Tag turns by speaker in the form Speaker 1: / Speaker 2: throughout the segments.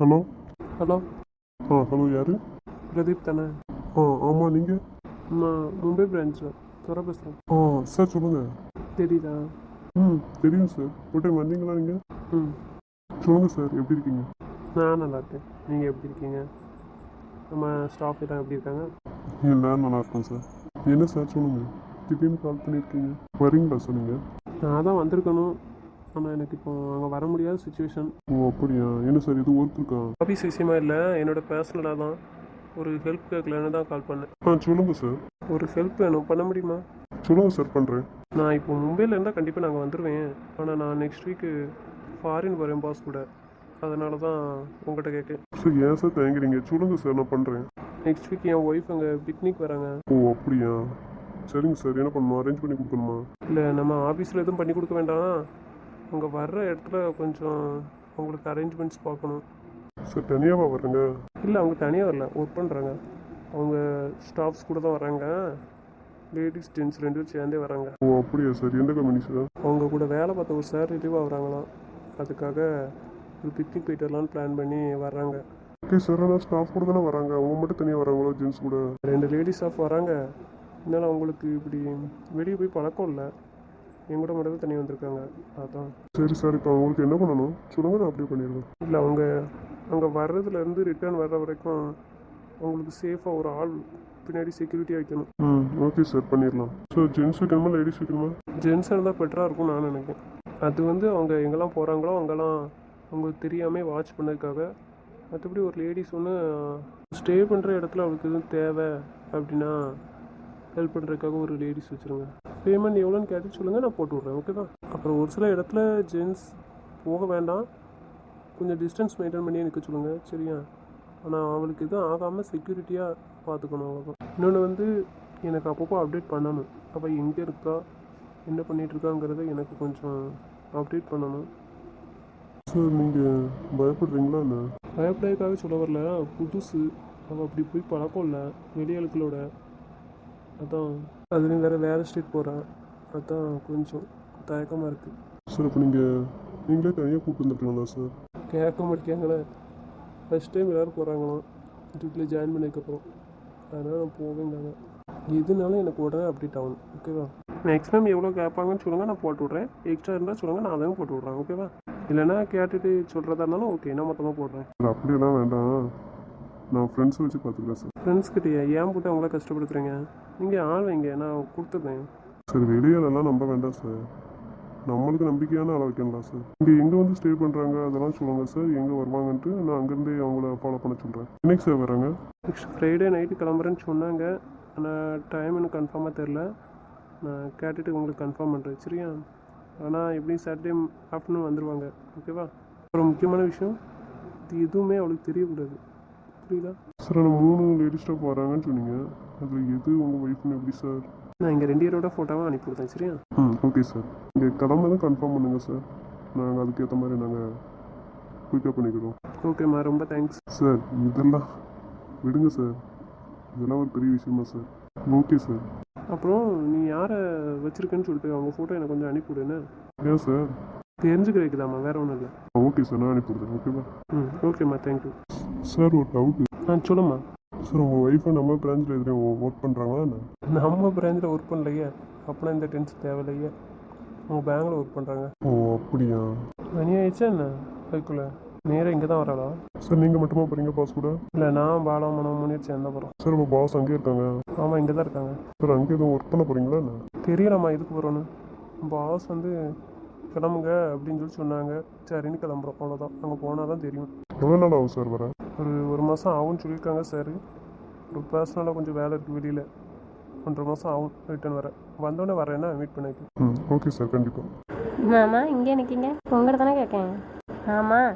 Speaker 1: Hello?
Speaker 2: Hello?
Speaker 1: ஆ hello யார்?
Speaker 2: பிரதீப் தானே?
Speaker 1: ஆ ஆமாம் நீங்கள்
Speaker 2: நான் மும்பை பிரான்ச்சில் துறை பேசுகிறேன்
Speaker 1: ஆ சார் சொல்லுங்கள்
Speaker 2: தெரியுதா?
Speaker 1: ம் தெரியும் சார் ஒரு டைம் வந்தீங்களா நீங்கள்
Speaker 2: ம்.
Speaker 1: சொல்லுங்கள் சார் எப்படி இருக்கீங்க?
Speaker 2: நான் நல்லா இருக்கேன். நீங்கள் எப்படி இருக்கீங்க? நம்ம ஸ்டாஃப் எல்லாம் எப்படி இருக்காங்க?
Speaker 1: எல்லாரும் நல்லா இருக்கோம் சார் என்ன சார் சொல்லுங்கள் திடீர்னு கால் பண்ணியிருக்கீங்க. வரீங்களா சார் நீங்கள்
Speaker 2: நான் தான் வந்திருக்கணும். ஆனால் எனக்கு இப்போ அங்கே வர முடியாத சுச்சுவேஷன்
Speaker 1: ஓ அப்படியா? என்ன சார் இது ஒர்க் இருக்கா
Speaker 2: ஆஃபீஸ் விஷயமா இல்லை என்னோட பர்சனலாக தான். ஒரு ஹெல்ப் கேட்கலன்னு தான் கால் பண்ணேன்.
Speaker 1: ஆ சொல்லுங்கள் சார்.
Speaker 2: ஒரு ஹெல்ப் வேணும் பண்ண முடியுமா?
Speaker 1: சொல்லுங்கள் சார் பண்ணுறேன்
Speaker 2: நான் இப்போ மும்பையில் இருந்தால் கண்டிப்பாக நாங்கள் வந்துடுவேன் ஆனால் நான் நெக்ஸ்ட் வீக்கு ஃபாரின் போகிறேன் பாஸ் கூட. அதனால தான் உங்கள்கிட்ட கேட்கேன்
Speaker 1: சார் ஏன் சார் தயங்குறீங்க? சொல்லுங்கள் சார் நான் பண்ணுறேன்
Speaker 2: நெக்ஸ்ட் வீக் என் ஒய்ஃப் அங்கே பிக்னிக் வராங்க.
Speaker 1: ஓ அப்படியா? சரிங்க சார் என்ன பண்ணணும் அரேஞ்ச் பண்ணி கொடுக்கணுமா?
Speaker 2: இல்லை நம்ம ஆஃபீஸில் எதுவும் பண்ணி கொடுக்க வேண்டாம். அங்கே வர்ற இடத்துல கொஞ்சம் உங்களுக்கு அரேஞ்ச்மெண்ட்ஸ் பார்க்கணும்.
Speaker 1: சார் தனியாவா வர்றேங்க?
Speaker 2: இல்லை அவங்க தனியாக வரல. ஒர்க் பண்ணுறாங்க அவங்க ஸ்டாஃப்ஸ் கூட தான் வராங்க லேடிஸ் ஜென்ட்ஸ் ரெண்டு பேரும் சேர்ந்தே வராங்க
Speaker 1: ஓ அப்படியா சார் எந்த கம்பெனி சார்
Speaker 2: அவங்க கூட வேலை பார்த்த ஒரு சார் ரிலீவ் ஆகுறாங்களாம் அதுக்காக ஒரு பிக்னிக் போயிட்டு வரலான்னு பிளான் பண்ணி வர்றாங்க.
Speaker 1: ஓகே சார் ஆனால் ஸ்டாஃப் கூட தானே வராங்க அவங்க மட்டும் தனியாக வராங்களோ ஜென்ஸ் கூட?
Speaker 2: ரெண்டு லேடிஸ் ஆஃப் வராங்க இதனால் அவங்களுக்கு இப்படி வெளியே போய் பழக்கம் இல்லை. என் கூட மட்டும் தான் வந்திருக்காங்க. அதான்.
Speaker 1: சரி சார் இப்போ அவங்களுக்கு என்ன பண்ணணும்? சொல்லுங்க நான் அப்படியே பண்ணிடுவேன்
Speaker 2: இல்லை அவங்க அங்கே வர்றதுலேருந்து ரிட்டர்ன் வர்ற வரைக்கும் அவங்களுக்கு சேஃபாக ஒரு ஆள் பின்னாடி செக்யூரிட்டியாக வைக்கணும்
Speaker 1: ம் ஓகே சார் பண்ணிடலாம். ஸோ ஜென்ஸ் வைக்கணுமா லேடிஸ் வைக்கணுமா?
Speaker 2: ஜென்ஸ் இருந்தால் பெட்டராக இருக்கும் நான் நினைக்கிறேன். அது வந்து அவங்க எங்கெல்லாம் போகிறாங்களோ அங்கெல்லாம் அவங்களுக்கு தெரியாமல் வாட்ச் பண்ணதுக்காக மற்றபடி ஒரு லேடிஸ் ஒன்று ஸ்டே பண்ணுற இடத்துல அவளுக்கு எதுவும் தேவை அப்படின்னா ஹெல்ப் பண்ணுறதுக்காக ஒரு லேடிஸ் வச்சுருங்க. பேமெண்ட் எவ்வளோன்னு கேட்டு சொல்லுங்கள் நான் போட்டு விட்றேன் ஓகேவா அப்புறம் ஒரு சில இடத்துல ஜென்ஸ் போக வேண்டாம். கொஞ்சம் டிஸ்டன்ஸ் மெயின்டைன் பண்ணி எனக்கு சொல்லுங்கள் சரியா? ஆனால் அவளுக்கு எதுவும் ஆகாமல் செக்யூரிட்டியாக பார்த்துக்கணும் அவ்வளோதான் இன்னொன்று வந்து எனக்கு அப்பப்போ அப்டேட் பண்ணணும். அவள் எங்கே இருக்கா? என்ன பண்ணிட்டு இருக்காங்கிறத எனக்கு கொஞ்சம் அப்டேட் பண்ணணும்.
Speaker 1: சார் நீங்கள் பயப்படுறீங்களா என்ன?
Speaker 2: பயப்படையக்காக சொல்ல வரல. புதுசு. அவள் அப்படி போய் பழக்கம் இல்லை. வெளியாளுக்களோட அதான் அதுலேயும் வேறு வேறு ஸ்டேட் போகிறான் அதான் கொஞ்சம் தயக்கமாக இருக்குது
Speaker 1: சார் இப்போ நீங்கள் நீங்களே தனியாக கூப்பிட்டு வந்துருக்கீங்களா சார்
Speaker 2: கேட்க மாட்டேங்காங்களே ஃபஸ்ட் டைம் எல்லோரும் போகிறாங்களாம் ட்ரிப்பில் ஜாயின் பண்ணதுக்கப்புறம். அதனால் நான் போவேங்காங்க எதுனாலும் எனக்கு உடனே அப்டேட் ஆகணும் ஓகேவா மேக்ஸிமம் எவ்வளோ கேட்பாங்கன்னு சொல்லுங்கள் நான் போட்டு விட்றேன். எக்ஸ்ட்ரா இருந்தால் சொல்லுங்கள் நான் அதையும் போட்டு விட்றேன் ஓகேவா இல்லைன்னா கேட்டுட்டு சொல்கிறதா இருந்தாலும் ஓகே நான் மொத்தமாக போடுறேன்.
Speaker 1: அப்படியெல்லாம் வேண்டாம். நான் ஃப்ரெண்ட்ஸை வச்சு பார்த்துக்கிறேன் சார்
Speaker 2: ஃப்ரெண்ட்ஸ் கிட்டேயா ஏன் போட்டு அவங்கள கஷ்டப்படுத்துறீங்க? நீங்கள் ஆள் வைங்க நான் கொடுத்துட்றேன்
Speaker 1: சார் வெளியாலெல்லாம் நம்ப வேண்டாம் சார் நம்மளுக்கு நம்பிக்கையான ஆளை வைக்கணும்ல சார் இங்கே எங்கே வந்து ஸ்டே பண்ணுறாங்க அதெல்லாம் சொல்லுங்கள் சார் எங்கே வருவாங்கன்ட்டு நான் அங்கேருந்தே அவங்கள ஃபாலோ பண்ண சொல்கிறேன் என்னைக்கு சார் வராங்க
Speaker 2: நெக்ஸ்ட் ஃப்ரைடே நைட்டு கிளம்புறேன்னு சொன்னாங்க. ஆனால் டைம் எனக்கு கன்ஃபார்மாக தெரில நான் கேட்டுட்டு உங்களுக்கு கன்ஃபார்ம் பண்ணுறேன் சரியா? ஆனால் எப்படியும் சாட்டர்டே ஆஃப்டர்நூன் வந்துடுவாங்க ஓகேவா அப்புறம் முக்கியமான விஷயம் இது எதுவுமே அவளுக்கு தெரியக்கூடாது புரியுதா
Speaker 1: சார் ஆனால் மூணு லேடி ஸ்டாஃப் வராங்கன்னு சொன்னீங்க. அதில் எது உங்கள் ஒய்ஃப்னு எப்படி சார்?
Speaker 2: நான் இங்கே ரெண்டு பேரோட ஃபோட்டோவும் அனுப்பி விடுறேன் சரியா?
Speaker 1: ம் ஓகே சார் இங்கே கிளம்ப தான் கன்ஃபார்ம் பண்ணுங்கள் சார் நாங்கள் அதுக்கேற்ற மாதிரி நாங்கள் குயிக்காக பண்ணிக்கிறோம்.
Speaker 2: ஓகேம்மா ரொம்ப தேங்க்ஸ்
Speaker 1: சார் இதெல்லாம் விடுங்க சார் இதெல்லாம் ஒரு பெரிய விஷயமா சார் ஓகே சார்
Speaker 2: அப்புறம் நீ யாரை வச்சுருக்கேன்னு சொல்லிட்டு அவங்க ஃபோட்டோ எனக்கு கொஞ்சம் அனுப்பி விடுன்னு
Speaker 1: ஏன் சார்
Speaker 2: தெரிஞ்சுக்கிறதுக்குதாம்மா வேற ஒன்றும் இல்லை.
Speaker 1: ஓகே சார் நான் அனுப்பிவிடுறேன் ஓகேவா
Speaker 2: ம் ஓகேம்மா தேங்க்யூ
Speaker 1: சார் ஒரு டவுட்டு
Speaker 2: ஆ சொல்லும்மா.
Speaker 1: சார் உங்கள் ஒய்ஃபை நம்ம பிரான்ச்சில் எதிரையும் ஒர்க் பண்ணுறாங்களா என்ன?
Speaker 2: நம்ம பிராஞ்சில் ஒர்க் பண்ணலையே. அப்படின்னா இந்த டென்ஷன் தேவையில்லையே. அவங்க பேங்கில் ஒர்க் பண்ணுறாங்க
Speaker 1: ஓ அப்படியா?
Speaker 2: மணி ஆயிடுச்சா என்ன? அதுக்குள்ளே. நேராக இங்கே தான் வராளா?
Speaker 1: சார் நீங்கள் மட்டுமா போகிறீங்க பாஸ் கூட?
Speaker 2: இல்லை நான் பாலம் மனம் முன்னேறி சேர்ந்தா போகிறோம்
Speaker 1: சார் உங்கள் பாஸ் அங்கேயே இருக்காங்க.
Speaker 2: ஆமாம் இங்கே தான் இருக்காங்க.
Speaker 1: சார் அங்கே எதுவும் ஒர்க் பண்ண போகிறீங்களா என்ன?
Speaker 2: தெரியலம்மா இதுக்கு போகிறோன்னு பாஸ் வந்து கிளம்புங்க அப்படின்னு சொல்லி சொன்னாங்க. சரின்னு கிளம்புறோம். அவ்வளோதான் அங்கே போனால் தான் தெரியும்.
Speaker 1: எவ்வளோ நாள் ஆகும் சார் வர?
Speaker 2: ஒரு ஒரு மாதம் ஆகும்னு சொல்லியிருக்காங்க சார் ஒரு பர்சனலாக கொஞ்சம் வேலை இருக்குது வெளியில். ஒன்றரை மாதம் ஆகும் ரிட்டர்ன் வர. வந்தோடனே வரேன்னா மீட் பண்ணிக்கு
Speaker 1: ம் ஓகே சார் கண்டிப்பாக
Speaker 3: மாமா இங்கே நிற்கிங்க உங்கள்கிட்ட தானே கேட்கேன் ஆமாம்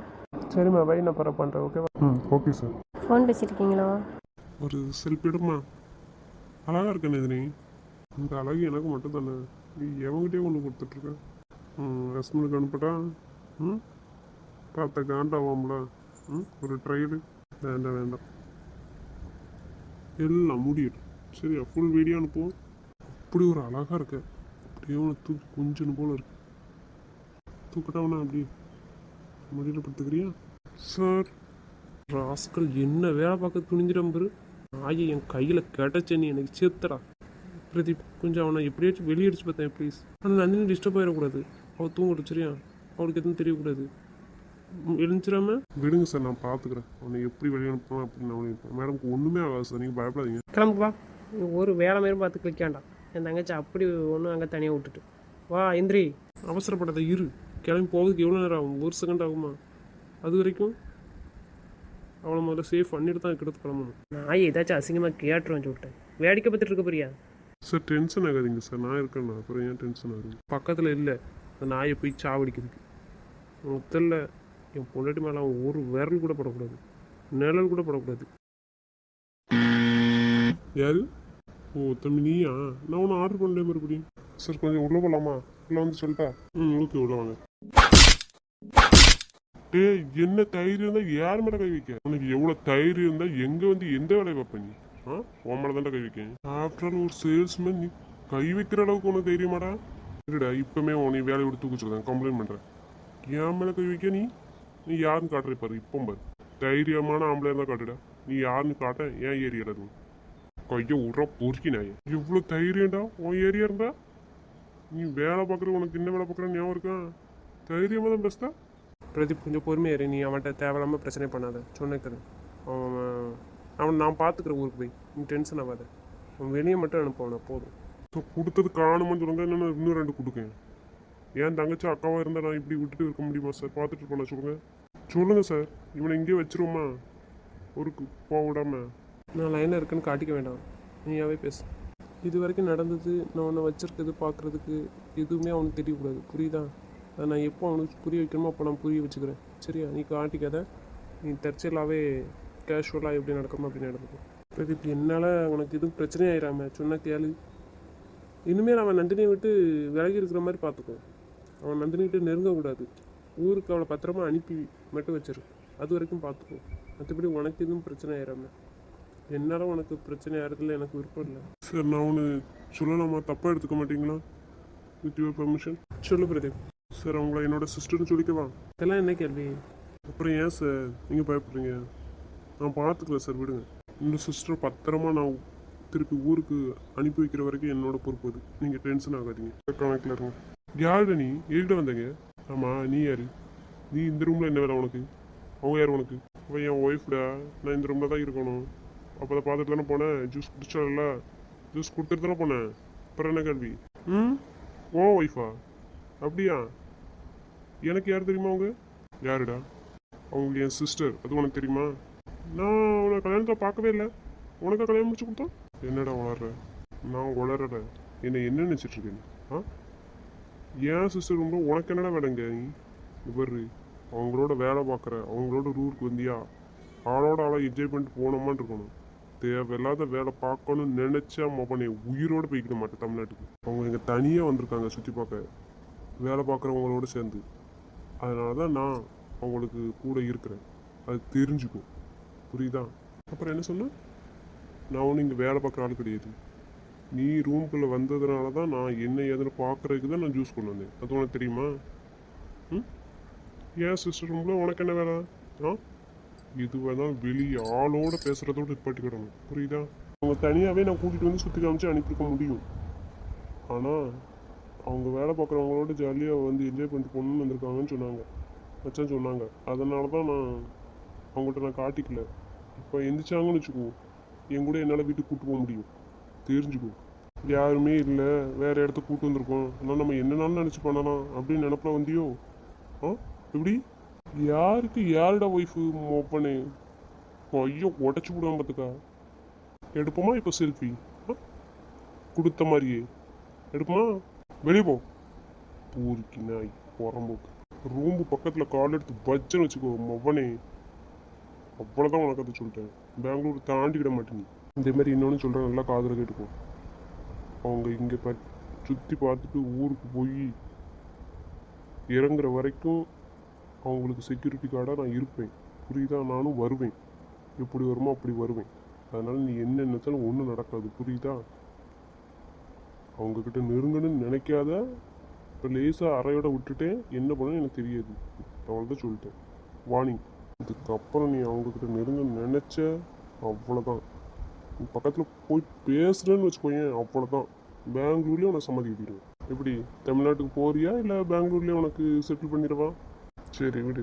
Speaker 2: சரிம்மா வை நான் பரவ பண்ணுறேன் ஓகேவா
Speaker 1: ம் ஓகே சார்
Speaker 3: ஃபோன் பேசியிருக்கீங்களோ?
Speaker 1: ஒரு செல்ஃபி எடுமா? அழகாக இருக்கேன் எதிரி இந்த அழகு எனக்கு மட்டும் தானே நீ எவங்கிட்டே ஒன்று கொடுத்துட்ருக்க? ம் ரஸ்மனுக்கு அனுப்பட்டா ம்? பார்த்த காண்டாவாம்ல? ம் ஒரு ட்ரைடு வேண்டாம் வேண்டாம். எல்லாம் முடியட்டும் சரியா ஃபுல் வீடியோ அனுப்புவோம் அப்படி ஒரு அழகாக இருக்கு. அப்படியே ஒன்று தூக்கி கொஞ்சம் போல இருக்கு. தூக்கட்டாவனா அப்படி? முடியல படுத்துக்கிறியா? சார்
Speaker 2: ராஸ்கல் என்ன வேலை பார்க்க துணிஞ்சிடம் பாரு. ஆயை என் கையில் கிடச்ச நீ எனக்கு சேர்த்தடா. பிரதீப் கொஞ்சம் அவனை எப்படியாச்சும் வெளியடிச்சு பார்த்தேன் ப்ளீஸ் ஆனால் நந்தினி டிஸ்டர்ப் ஆகிடக்கூடாது அவள் தூங்கட்டும் சரியா? அவளுக்கு எதுவும் தெரியக்கூடாது. ம், எழுந்திராம
Speaker 1: விடுங்க சார் நான் பார்த்துக்கிறேன் அவனை எப்படி வெளியே அனுப்பணும் அப்படின்னு நினைப்பேன் மேடம்க்கு ஒன்றுமே ஆகாது சார். நீங்கள் பயப்படாதீங்க.
Speaker 2: கிளம்பு வா. ஒரு வேலை மாரி பார்த்து கிளிக்க வேண்டாம் என் தங்கச்சி அப்படி ஒன்றும் அங்கே தனியாக விட்டுட்டு. வா இந்திரி. அவசரப்படாத இரு. கிளம்பி போகிறதுக்கு எவ்வளோ நேரம் ஆகும்? ஒரு செகண்ட் ஆகுமா? அது வரைக்கும் அவளை முதல்ல சேஃப் பண்ணிட்டு தான் கிடத்து கிளம்பணும். நான் ஏதாச்சும் அசிங்கமாக கேட்டுருவேன் சொல்லிட்டேன் வேடிக்கை பார்த்துட்டு இருக்க போறியா?
Speaker 1: சார் டென்ஷன் ஆகாதீங்க சார். நான் இருக்கேண்ணா அப்புறம் ஏன் டென்ஷன் ஆகுது?
Speaker 2: பக்கத்தில் இல்லை. அந்த நாயை போய் சாவடிக்கிறதுக்கு. முதல்ல என் பொண்டாட்டி மேலே அவன் ஒரு விரல் கூட படக்கூடாது. நிழல் கூட படக்கூடாது.
Speaker 1: யாரு? ஓ தம்பி நீயா? நான் ஒன்று ஆர்டர் பண்ணல மறுபடியும். சார் கொஞ்சம் உள்ளே போகலாமா உள்ளே வந்து சொல்லிட்டா? ம் ஓகே உள்ள வாங்க. டேய் என்ன தைரியம் இருந்தால் யார் மேலே கை வைக்க? உனக்கு எவ்வளோ தைரியம் இருந்தால் எங்கே வந்து எந்த வேலையை பார்ப்ப நீ? ஆ உன் மேலே தான் கை வைக்க ஆஃப்டர் ஆல் ஒரு சேல்ஸ்மேன் நீ கை வைக்கிற அளவுக்கு உனக்கு தைரியமாடா? இருடா இப்போமே உன்னை வேலையை விட்டு தூக்க சொல்கிறேன் கம்ப்ளைண்ட் பண்ணுறேன் என் மேலே கை வைக்க நீ? நீ யாருன்னு காட்டுற பாரு இப்போ பாரு. தைரியமான ஆம்பளை இருந்தால் காட்டுடா. நீ யாருன்னு காட்ட ஏன் ஏரியாவில் இருக்கும் கையை உர பொறுக்கினாய் இவ்வளோ தைரியம்டா உன் ஏரியா இருந்தா? நீ வேலை பார்க்குற உனக்கு என்ன வேலை பார்க்குற ஞாபகம் இருக்கா? தைரியமாக தான் பெஸ்ட்டா
Speaker 2: பிரதீப் கொஞ்சம் பொறுமையாக இரு. நீ அவன்கிட்ட தேவையில்லாமல் பிரச்சனை பண்ணாத. சொன்னேன் அவன் அவன் நான் பார்த்துக்கிறேன் ஊருக்கு போய். நீ டென்ஷன் ஆகாத. அவன் வெளியே மட்டும் அனுப்புவான போதும்.
Speaker 1: ஸோ கொடுத்தது காணுமான்னு சொல்லுங்க என்னென்ன இன்னும் ரெண்டு கொடுக்கேன். ஏன் தங்கச்சி அக்காவாக இருந்தால் நான் இப்படி விட்டுட்டு இருக்க முடியுமா சார் பார்த்துட்டு பண்ண சொல்லுங்க. சொல்லுங்க சார் இவனை இங்கே வச்சிருவோமா? ஊருக்கு போக விடாம.
Speaker 2: நான் லைனில் இருக்குன்னு காட்டிக்க வேண்டாம். நீயாவே பேசு. இது வரைக்கும் நடந்தது நான் உன்னை வச்சிருக்கிறது பார்க்குறதுக்கு எதுவுமே அவனுக்கு தெரியக்கூடாது. புரியுதா? அதை நான் எப்போ அவனுக்கு புரிய வைக்கணுமோ அப்போ நான் புரிய வச்சுக்கிறேன். சரியா? நீ காட்டிக்காத. நீ தற்செயலாகவே கேஷுவலாக எப்படி நடக்கணும் அப்படி நடந்துக்கும் பிரதீப் என்னால் உனக்கு எதுவும் பிரச்சனையாயிராம சொன்ன கேளு. இனிமேல் அவன் நந்தினியை விட்டு விலகி இருக்கிற மாதிரி பார்த்துக்கோ. அவன் நந்தினி விட்டு நெருங்கக்கூடாது ஊருக்கு அவளை பத்திரமா அனுப்பி மட்டும் வச்சிரு. அது வரைக்கும் பார்த்துக்கோ மற்றபடி உனக்கு எதுவும் பிரச்சனை ஆயிடாம என்னால் உனக்கு பிரச்சனை ஆகிறதுல எனக்கு விருப்பம் இல்லை.
Speaker 1: சார் நான் ஒன்று சொல்லலாமா தப்பாக எடுத்துக்க மாட்டீங்களா? வித் யுவர் பர்மிஷன்
Speaker 2: சொல்லு பிரதீப்.
Speaker 1: சார் அவங்கள என்னோட சிஸ்டர்னு சொல்லிக்கவா?
Speaker 2: இதெல்லாம் என்ன கேள்வி?
Speaker 1: அப்புறம் ஏன் சார் நீங்கள் பயப்படுறீங்க? நான் பார்த்துக்கலாம் சார் விடுங்க. இந்த சிஸ்டர் பத்திரமா நான் திருப்பி ஊருக்கு அனுப்பி வைக்கிற வரைக்கும் என்னோட பொறுப்பு அது. நீங்கள் டென்ஷன் ஆகாதீங்க. கணக்கில் இருங்க. யாருடா நீ எதுக்கிட்ட வந்தேங்க. ஆமாம் நீ யார்? நீ இந்த ரூமில் என்ன வேலை உனக்கு? அவங்க யார் உனக்கு? அவன் என் ஒய்ஃப்டா நான் இந்த ரூமில் தான் இருக்கணும். அப்போ தான் பார்த்துட்டு தானே போனேன். ஜூஸ் குடிச்சால ஜூஸ் கொடுத்துட்டு தானே போனேன். அப்புறம் என்ன கேள்வி? ம்? ஓ ஒய்ஃபா அப்படியா? எனக்கு யார் தெரியுமா அவங்க? யாருடா? அவங்க என் சிஸ்டர் அது உனக்கு தெரியுமா? நான் உன்னை கல்யாணத்தை பார்க்கவே இல்லை. உனக்கு கல்யாணம் முடிச்சு கொடுத்தா என்னடா வளர்ற நான் வளர்ற என்னை என்ன நினச்சிட்ருக்கேன் ஆ? ஏன் சிஸ்டர் ரொம்ப உனக்கு என்னடா வேலைங்க இவர் அவங்களோட வேலை பார்க்குற அவங்களோட ரூருக்கு வந்தியா? ஆளோட ஆளாக என்ஜாய் பண்ணிட்டு போனோமான்னு இருக்கணும். தேவையில்லாத வேலை பார்க்கணும்னு நினச்சா மொபனை உயிரோடு போய்க்கிட மாட்டேன் தமிழ்நாட்டுக்கு. அவங்க இங்கே தனியாக வந்திருக்காங்க சுற்றி பார்க்க. வேலை பார்க்குறவங்களோட சேர்ந்து. அதனால தான் நான் அவங்களுக்கு கூட இருக்கிறேன். அது தெரிஞ்சுக்கும். புரியுதா? அப்புறம் என்ன சொன்ன? நான் ஒன்றும் இங்கே வேலை பார்க்குற ஆள் கிடையாது. நீ ரூம்குள்ளே வந்ததுனால தான் நான் என்ன ஏதுன்னு பார்க்குறதுக்கு தான் நான் ஜூஸ் கொண்டு வந்தேன். அது உனக்கு தெரியுமா? ம்? ஏன் சிஸ்டர் ரூமில் உனக்கு என்ன வேலை? ஆ? இது தான் வெளியே ஆளோட பேசுகிறதோட நிப்பாட்டிக்கிடணும் புரியுதா? அவங்க தனியாகவே நான் கூட்டிகிட்டு வந்து சுற்றி காமிச்சு அனுப்பியிருக்க முடியும். ஆனால் அவங்க வேலை பார்க்குறவங்களோட ஜாலியாக வந்து என்ஜாய் பண்ணிட்டு போகணுன்னு வந்திருக்காங்கன்னு சொன்னாங்க. வச்சா சொன்னாங்க. அதனால தான் நான் அவங்கள்ட்ட நான் காட்டிக்கல. இப்போ எந்திரிச்சாங்கன்னு வச்சுக்குவோம் என் கூட என்னால் வீட்டுக்கு கூப்பிட்டு போக முடியும். தெரிஞ்சுக்கோ யாருமே இல்லை வேற இடத்த கூட்டு வந்திருக்கோம். ஆனால் நம்ம என்னனாலும் நினச்சி பண்ணலாம் அப்படின்னு நினப்பில் வந்தியோ? ஆ? எப்படி? யாருக்கு யாருடா ஒய்ஃபு மோப்பனே ஐயோ உடச்சி விடுவான் பார்த்துக்கா எடுப்போமா இப்போ செல்ஃபி கொடுத்த மாதிரியே. எடுப்போமா? வெளியே போ. பூரிக்கு நாய் புறம்போக்கு ரூம்பு பக்கத்தில் கால் எடுத்து பச்சன்னு வச்சுக்கோ மொவனே. அவ்வளோதான் உனக்கு அதை சொல்லிட்டேன். பெங்களூர் தாண்டிக்கிட மாட்டேங்க இந்த மாதிரி இன்னொன்று சொல்கிறேன் நல்லா காதில் கேட்டுக்கும் அவங்க இங்கே ப சுற்றி பார்த்துட்டு ஊருக்கு போய் இறங்குற வரைக்கும் அவங்களுக்கு செக்யூரிட்டி கார்டாக நான் இருப்பேன். புரியுதா? நானும் வருவேன். எப்படி வருமோ அப்படி வருவேன். அதனால் நீ என்ன நினைச்சாலும் ஒன்றும் நடக்காது. புரியுதா? அவங்கக்கிட்ட நெருங்கணும்னு நினைக்காத. இப்போ லேசாக அறையோட விட்டுட்டேன் என்ன பண்ணணும் எனக்கு தெரியாது. அவ்வளோதான் சொல்லிட்டேன். வார்னிங் இதுக்கப்புறம் நீ அவங்கக்கிட்ட நெருங்க நினச்ச அவ்வளோதான் பக்கத்தில் போய் பேசுகிறேன்னு வச்சுக்கோயேன் அவ்வளோதான் பெங்களூர்லேயே உனக்கு சம்மதி கட்டிடுவேன் எப்படி தமிழ்நாட்டுக்கு போறியா இல்லை பெங்களூர்லேயே உனக்கு செட்டில் பண்ணிடுவான் சரி விடு.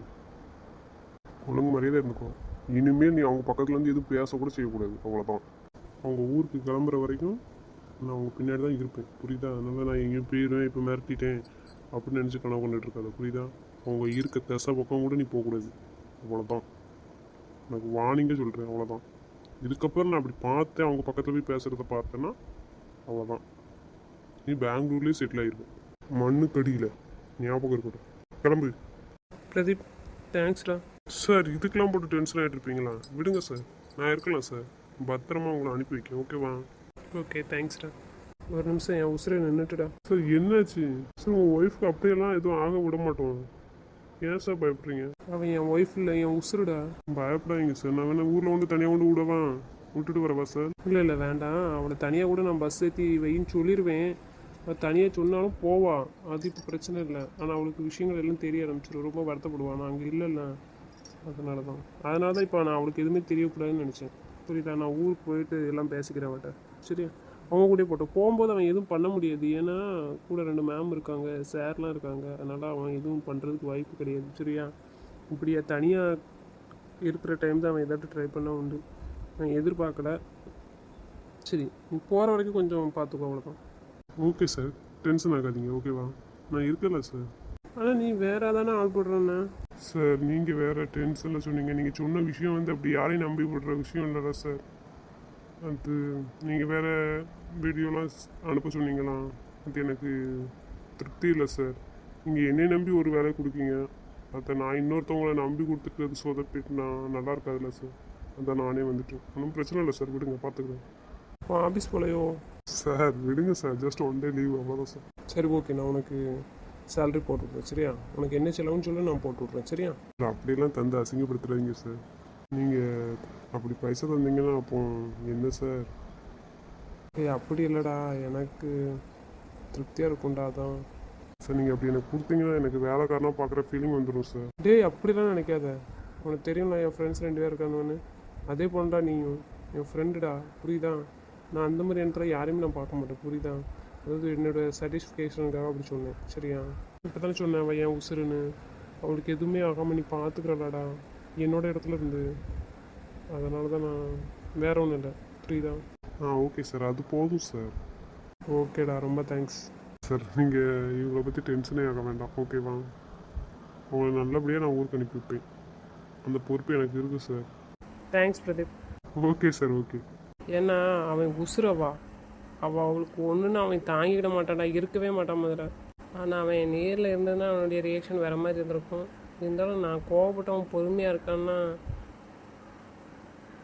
Speaker 1: ஒழுங்கு மரியாதை இருந்துக்கோ. இனிமேல் நீ அவங்க பக்கத்துலேருந்து எதுவும் பேசக்கூட செய்யக்கூடாது அவ்வளோதான் அவங்க ஊருக்கு கிளம்புற வரைக்கும் நான் அவங்க பின்னாடி தான் இருப்பேன். புரியுதா? அதனால நான் எங்கேயும் போயிடுவேன் இப்போ மிரட்டிட்டேன் அப்படின்னு நினச்சி கனவு கொண்டுட்டு இருக்காது புரியுதா? அவங்க இருக்க திசை பக்கம் கூட நீ போகக்கூடாது அவ்வளோதான் எனக்கு வார்னிங்கே சொல்கிறேன் அவ்வளோதான் இதுக்கப்புறம் நான் அப்படி பார்த்தேன் அவங்க பக்கத்தில் போய் பேசுகிறத பார்த்தேன்னா அவ்வளோதான் நீ பெங்களூர்லேயே செட்டில் ஆயிருக்கும் மண்ணுக்கடியில் ஞாபகம் இருக்கட்டும். கிளம்பு.
Speaker 2: பிரதீப் தேங்க்ஸ்டா
Speaker 1: சார் இதுக்கெல்லாம் போட்டு டென்ஷன் ஆகிட்டு இருப்பீங்களா? விடுங்க சார். நான் இருக்கலாம் சார். பத்திரமா உங்களை அனுப்பி வைக்கேன் ஓகேவா?
Speaker 2: ஓகே தேங்க்ஸ்டா ஒரு நிமிஷம் என் உசுரை நின்றுட்டுடா
Speaker 1: சார் என்னாச்சு? சார் உங்கள் ஒய்ஃப்க்கு அப்படியெல்லாம் எதுவும் ஆக விட மாட்டோம். ஏன் சார் பயப்படுறீங்க?
Speaker 2: அவன் என் ஒய்ஃப் இல்லை என் உசுருடா.
Speaker 1: பயப்படாதீங்க சார் நான் வேணா ஊரில் வந்து தனியாக கொண்டு விடவான் விட்டுட்டு வரவா சார்
Speaker 2: இல்லை இல்லை வேண்டாம். அவளை தனியாக கூட நான் பஸ் ஏற்றி வைன்னு சொல்லிடுவேன் அவள் தனியாக சொன்னாலும் போவா. அது இப்போ பிரச்சனை இல்லை. ஆனால் அவளுக்கு விஷயங்கள் எல்லாம் தெரிய ஆரம்பிச்சிடும் ரொம்ப வருத்தப்படுவான் நான் அங்கே இல்லைல்ல அதனால தான் அதனால தான் இப்போ நான் அவளுக்கு எதுவுமே தெரியக்கூடாதுன்னு நினச்சேன். புரியுதா? நான் ஊருக்கு போயிட்டு எல்லாம் பேசிக்கிறேன் அவட்ட சரியா? அவங்க கூட போட்டோம் போகும்போது அவன் எதுவும் பண்ண முடியாது. ஏன்னா கூட ரெண்டு மேம் இருக்காங்க. சார்லாம் இருக்காங்க. அதனால் அவன் எதுவும் பண்ணுறதுக்கு வாய்ப்பு கிடையாது. சரியா? இப்படியா? தனியாக இருக்கிற டைம் தான் அவன் ஏதாட்டும் ட்ரை பண்ண உண்டு. நான் எதிர்பார்க்கல. சரி நீ போகிற வரைக்கும் கொஞ்சம் பார்த்துக்கோ அவ்வளோதான்
Speaker 1: ஓகே சார் டென்ஷன் ஆகாதீங்க. ஓகேவா நான் இருக்கல சார்
Speaker 2: ஆனால் நீ வேற தானே ஆள் போடுறேண்ணே
Speaker 1: சார் நீங்கள் வேறு டென்ஷனில் சொன்னீங்க. நீங்கள் சொன்ன விஷயம் வந்து அப்படி யாரையும் நம்பி விடுற விஷயம் இல்லைடா சார் அது நீங்கள் வேறு வீடியோலாம் அனுப்ப சொன்னீங்களா? அது எனக்கு திருப்தி இல்லை சார் நீங்கள் என்னை நம்பி ஒரு வேலை கொடுக்கீங்க. அதை நான் இன்னொருத்தவங்கள நம்பி கொடுத்துட்டு சொதப்பிட்டு நான் நல்லா இருக்காதுல்ல சார் அதான் நானே வந்துட்டேன். ஒன்றும் பிரச்சனை இல்லை சார் விடுங்க பார்த்துக்கிறேன்
Speaker 2: இப்போ ஆஃபீஸ் போலையோ?
Speaker 1: சார் விடுங்க sir just one day leave அவ்வளோதான் சார்
Speaker 2: சரி ஓகே நான் உனக்கு சேலரி போட்டு விட்றேன் சரியா? உனக்கு என்ன செலவுன்னு சொல்லி நான் போட்டு விட்றேன் சரியா
Speaker 1: அப்படியெல்லாம் தந்து அசிங்கப்படுத்துறீங்க சார் நீங்கள் அப்படி பைசா தந்தீங்கன்னா அப்போ என்ன சார்
Speaker 2: ஏய் அப்படி இல்லைடா. எனக்கு திருப்தியாக இருக்கும்டா அதான்.
Speaker 1: சார் நீங்கள் அப்படி எனக்கு கொடுத்தீங்கன்னா எனக்கு வேலைக்காரனாக பார்க்குற ஃபீலிங் வந்துடும் சார்
Speaker 2: டேய் அப்படிலாம் நினைக்காத. உனக்கு தெரியும்ல என் ஃப்ரெண்ட்ஸ் ரெண்டு பேர் இருக்காங்கன்னு அதே போலடா நீயும். என் ஃப்ரெண்டுடா புரியுதா? நான் அந்த மாதிரி இடத்துல யாரையுமே நான் பார்க்க மாட்டேன். புரியுதா? அதாவது என்னோட சாட்டிஸ்ஃபேக்ஷனுக்காக அப்படி சொன்னேன். சரியா? இப்போ தானே சொன்னேன் அவள் என் உசுருன்னு. அவளுக்கு எதுவுமே ஆகாமல் நீ பார்த்துக்கிறலாடா என்னோட இடத்துல இருந்து. அதனால தான் நான் வேற ஒன்றும் இல்லை. புரியுதா
Speaker 1: ஆ ஓகே சார் அது போதும் சார்
Speaker 2: ஓகேடா ரொம்ப தேங்க்ஸ்
Speaker 1: சார் நீங்கள் இவங்களை பற்றி டென்ஷனே ஆக வேண்டாம். ஓகேவா உங்களை நல்லபடியாக நான் ஊருக்கு அனுப்பி வைப்பேன் அந்த பொறுப்பு எனக்கு இருக்குது sir
Speaker 2: thanks Pradeep.
Speaker 1: Okay sir okay
Speaker 2: ஏன்னா அவன் உசுரவா அவள் அவளுக்கு ஒன்றுன்னு அவன் தாங்கிக்கிட மாட்டான்டா. இருக்கவே மாட்டான் முதல்ல. ஆனால் அவன் நேரில் இருந்ததுன்னா அவனுடைய ரியாக்ஷன் வேறு மாதிரி இருந்திருக்கும். இருந்தாலும் நான் கோவப்பட்டு அவன் பொறுமையாக இருக்கான்னா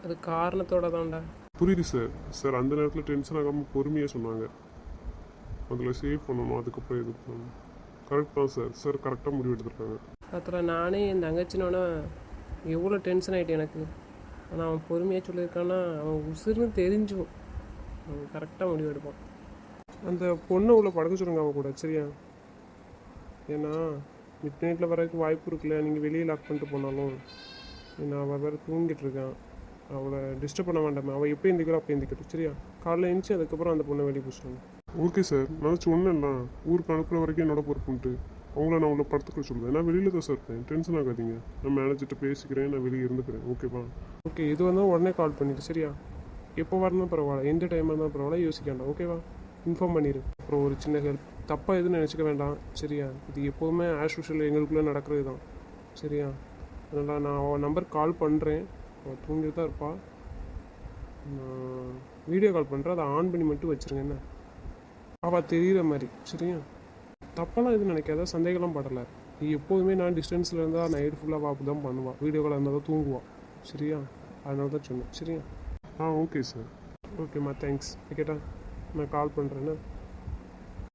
Speaker 2: அது காரணத்தோட தான்டா
Speaker 1: புரியுது சார். சார் அந்த நேரத்தில் டென்ஷன் ஆகாமல் பொறுமையாக சொன்னாங்க. அதில் சேவ் பண்ணணும் அதுக்கப்புறம் இது பண்ணணும். கரெக்ட் தான் சார். சார் கரெக்டாக முடிவு எடுத்துருக்காங்க.
Speaker 2: அதில் நானே என் தங்கச்சினோட எவ்வளோ டென்ஷன் ஆகிட்டு எனக்கு. ஆனால் அவன் பொறுமையாக சொல்லியிருக்கான்னா அவன் உசுர்னு தெரிஞ்சும். அவன் கரெக்டாக முடிவு எடுப்பான். அந்த பொண்ணை உள்ள படுக்க சொல்லுங்க அவன் கூட சரியா? ஏன்னா மிட் நைட்டில் வரதுக்கு வாய்ப்பு இருக்குல்ல. நீங்கள் வெளியே லாக் பண்ணிட்டு போனாலும். நான் அவள் வேறு தூங்கிட்டு இருக்கான். அவளை டிஸ்டர்ப் பண்ண வேண்டாமே. அவள் எப்போ எந்திக்கிறோ அப்போ எந்திக்கட்டும். சரியா? காலைல எழுந்துச்சு அதுக்கப்புறம் அந்த பொண்ணை வெளியே பிடிச்சிட்டாங்க
Speaker 1: ஓகே சார் நான் சொன்னேன்ல ஊருக்கு அனுப்புகிற வரைக்கும் என்னோட பொறுப்புன்ட்டு. அவங்கள நான் உள்ள படுத்துக்க சொல்லுவேன் நான் வெளியில் தான் சார் இருப்பேன் டென்ஷன் ஆகாதீங்க. நான் மேனேஜர்கிட்ட பேசிக்கிறேன். நான் வெளியே இருந்துக்கிறேன். ஓகேவா
Speaker 2: ஓகே இது வந்தால் உடனே கால் பண்ணிடு. சரியா? எப்போ வரணும் பரவாயில்ல. எந்த டைமாக இருந்தால் பரவாயில்ல. யோசிக்க வேண்டாம். ஓகேவா இன்ஃபார்ம் பண்ணிடு. அப்புறம் ஒரு சின்ன ஹெல்ப் தப்பாக எதுவும் நினச்சிக்க வேண்டாம். சரியா? இது எப்போவுமே ஆஸ் யூஷுவல் எங்களுக்குள்ளே நடக்கிறது தான் சரியா? அதனால் நான் அவன் நம்பர் கால் பண்ணுறேன் அவள் தூங்கிட்டு தான் இருப்பாள் நான் வீடியோ கால் பண்ணுறேன் அதை ஆன் பண்ணி மட்டும் வச்சுருங்க என்ன? அவள் தெரிகிற மாதிரி. சரியா? தப்பெல்லாம் எதுவும் நினைக்காத. சந்தேகம்லாம் படலை. நீ எப்போதுமே நான் டிஸ்டன்ஸில் இருந்தால் நைட் ஃபுல்லாக வாப்பு தான் பண்ணுவான் வீடியோ கால் இருந்தால் தான் தூங்குவான் சரியா? அதனால தான் சொன்னேன். சரியா?
Speaker 1: ஆ ஓகே சார்
Speaker 2: ஓகேம்மா தேங்க்ஸ் ஓகேட்டா நான் கால் பண்ணுறேன்னா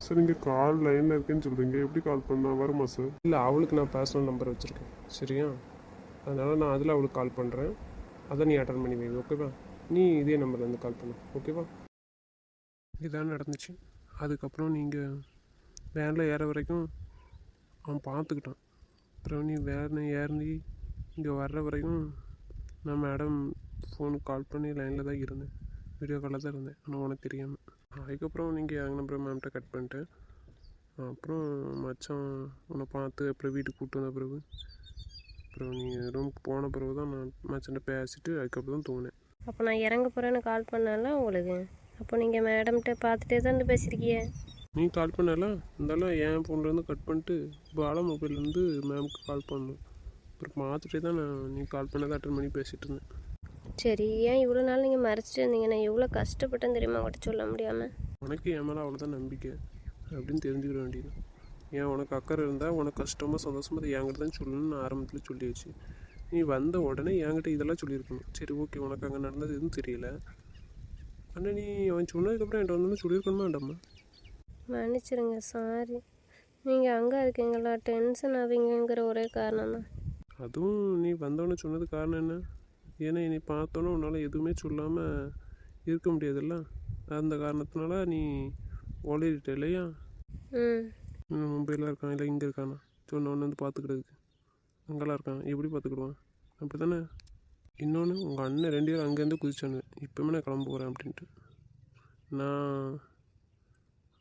Speaker 1: சார் இங்கே கால் லைனில் இருக்கேன்னு சொல்கிறீங்க எப்படி கால் பண்ணால் வருமா சார்?
Speaker 2: இல்லை அவளுக்கு நான் பர்சனல் நம்பர் வச்சுருக்கேன். சரியா? அதனால் நான் அதில் அவளுக்கு கால் பண்ணுறேன் அதை நீ அட்டன் பண்ணி வை? ஓகேவா நீ இதே நம்பர்லேருந்து கால் பண்ணு ஓகேவா இதான் நடந்துச்சு. அதுக்கப்புறம் நீங்கள் வேனில் ஏற வரைக்கும் அவன் பார்த்துக்கிட்டான் அப்புறம் நீ வேனை ஏறி இங்கே வர்ற வரைக்கும் நான் மேடம் ஃபோனுக்கு கால் பண்ணி லைனில் தான் இருந்தேன். வீடியோ காலில் தான் இருந்தேன். ஆனால் உனக்கு தெரியாமல் அதுக்கப்புறம் நீங்கள் நம்பர் மேம்கிட்ட கட் பண்ணிட்டேன் அப்புறம் மச்சான் உன்னை பார்த்து அப்புறம் வீட்டுக்கு கூப்பிட்டு வந்த பிறகு அப்புறம் நீ ரூமுக்கு போன பிறகு தான் நான் மச்சான்ட்ட பேசிட்டு அதுக்கப்புறம் தான் தூங்கினேன்
Speaker 3: அப்போ நான் இறங்க போகிறேன்னு கால் பண்ணல உங்களுக்கு? அப்போ நீங்கள் மேடம்கிட்ட பார்த்துட்டே தான் பேசியிருக்கிய
Speaker 2: நீ கால் பண்ணல? இருந்தாலும் என் ஃபோன்லேருந்து கட் பண்ணிட்டு பாலா மொபைல்லேருந்து மேம்க்கு கால் பண்ணணும். அப்புறம் பார்த்துட்டே தான் நான் நீ கால் பண்ணதை அட்டன் பண்ணி பேசிகிட்டு இருந்தேன்.
Speaker 3: சரி ஏன் இவ்வளோ நாள் நீங்கள் மறைச்சிட்டு இருந்தீங்க? நான் எவ்வளோ கஷ்டப்பட்டேன்னு தெரியுமா? உங்கள்கிட்ட சொல்ல முடியாமல்
Speaker 2: உனக்கு என் மேலே அவ்வளோதான் நம்பிக்கை. அப்படின்னு தெரிஞ்சுக்கிற வேண்டியது ஏன் உனக்கு அக்கறை இருந்தால் உனக்கு கஷ்டமாக சந்தோஷமாக அதை என்கிட்ட தான் சொல்லணும்னு ஆரம்பத்தில் சொல்லியாச்சு. நீ வந்த உடனே என்கிட்ட இதெல்லாம் சொல்லியிருக்கணும். சரி ஓகே உனக்கு அங்கே நடந்தது எதுவும் தெரியல. ஆனால் நீ அவன் சொன்னதுக்கப்புறம் என்கிட்ட வந்தோன்னு சொல்லியிருக்கணுமா வேண்டாமா
Speaker 3: மன்னிச்சிருங்க சாரி நீங்கள் அங்கே இருக்கீங்களா? டென்ஷன் ஆவீங்கங்கிற ஒரே காரணம் தான்
Speaker 2: அதுவும் நீ வந்தவொடனே சொன்னது காரணம் என்ன? ஏன்னா நீ பார்த்தோன்னே உன்னால் எதுவுமே சொல்லாமல் இருக்க முடியாதுல்ல? அந்த காரணத்தினால நீ ஓடிட்ட இல்லையா? மும்பையில் இருக்கான் இல்லை இங்கே இருக்கானா? சொன்ன உடனே வந்து பார்த்துக்கிறதுக்கு. அங்கெல்லாம் இருக்கான் எப்படி பார்த்துக்கிடுவான்? அப்படி தானே இன்னொன்று உங்கள் அண்ணன் ரெண்டு பேரும் அங்கேருந்து குதிச்சானு இப்போமே நான் கிளம்ப போகிறேன் அப்படின்ட்டு. நான்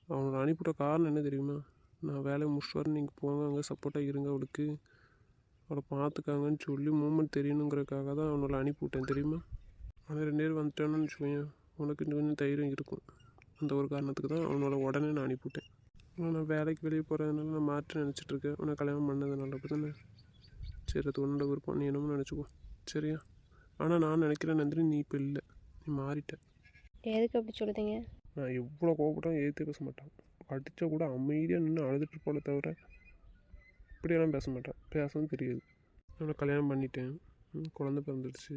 Speaker 2: அவனோட அனுப்பிவிட்ட காரணம் என்ன தெரியுமா? நான் வேலையை முடிச்சுட்டு வரேன் நீங்கள் போங்க அங்கே சப்போர்ட்டாக இருங்க அவளுக்கு. அவளை பார்த்துக்காங்கன்னு சொல்லி மூமெண்ட் தெரியணுங்கிறதுக்காக தான் அவனை அனுப்பி விட்டேன் தெரியுமா? ஆனால் ரெண்டு பேர் வந்துட்டானு வச்சுக்கோங்க உனக்கு இன்னும் கொஞ்சம் தைரியம் இருக்கும். அந்த ஒரு காரணத்துக்கு தான் அவனோட உடனே நான் அனுப்பிவிட்டேன். ஆனால் நான் வேலைக்கு வெளியே போகிறதுனால நான் மாற்றி நினச்சிட்டு இருக்கேன். உன்னை கல்யாணம் பண்ணதுனால அப்படி தானே சரி அது உன்னோட விருப்பம். நீ என்னமோ நினச்சிக்கோ. சரியா? ஆனால் நான் நினைக்கிறேன் நந்தினி நீ இப்போ இல்லை. நீ மாறிட்ட.
Speaker 3: எதுக்கு அப்படி சொல்லுதீங்க?
Speaker 2: நான் எவ்வளோ கோவப்பட்டாலும் எதிர்த்து பேச மாட்டான். அடித்தா கூட அமைதியாக நின்று அழுதுட்டு போல தவிர இப்படியெல்லாம் பேச மாட்டான். பேசவும் தெரியாது. நான் கல்யாணம் பண்ணிட்டேன். குழந்த குழந்தை பிறந்துடுச்சு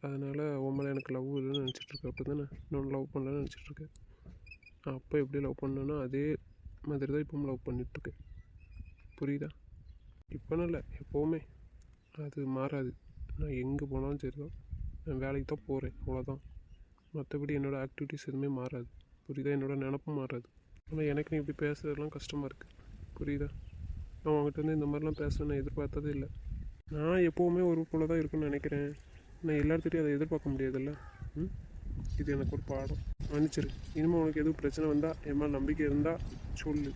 Speaker 2: அதனால் உன் எனக்கு லவ் இல்லைன்னு நினச்சிட்ருக்கேன் அப்படி தானே நான் லவ் பண்ணலன்னு நினச்சிட்ருக்கேன் நான் அப்போ எப்படி லவ் பண்ணேனோ அதே மாதிரி தான் இப்போவும் லவ் பண்ணிகிட்ருக்கேன் புரியுதா? இப்போன்னு இல்லை எப்போவுமே. அது மாறாது. நான் எங்கே போனாலும் சரி தான். நான் வேலைக்கு தான் போகிறேன் அவ்வளோதான் மற்றபடி என்னோடய ஆக்டிவிட்டீஸ் எதுவுமே மாறாது. புரியுதா? என்னோடய நினப்பும் மாறாது. ஆனால் எனக்கு நீ இப்படி பேசுறதுலாம் கஷ்டமாக இருக்குது புரியுதா? நான் உங்ககிட்ட வந்து இந்த மாதிரிலாம் பேச நான் எதிர்பார்த்ததே இல்லை. நான் எப்போவுமே ஒரு போல தான் இருக்குன்னு நினைக்கிறேன். நான் எல்லாத்துட்டையும் அதை எதிர்பார்க்க முடியாதுல்ல? ம்? இது எனக்கு ஒரு பாடம். மன்னிச்சிரு. இனிமேல் உனக்கு எதுவும் பிரச்சனை வந்தால் என் மேலே நம்பிக்கை இருந்தால் சொல்லு.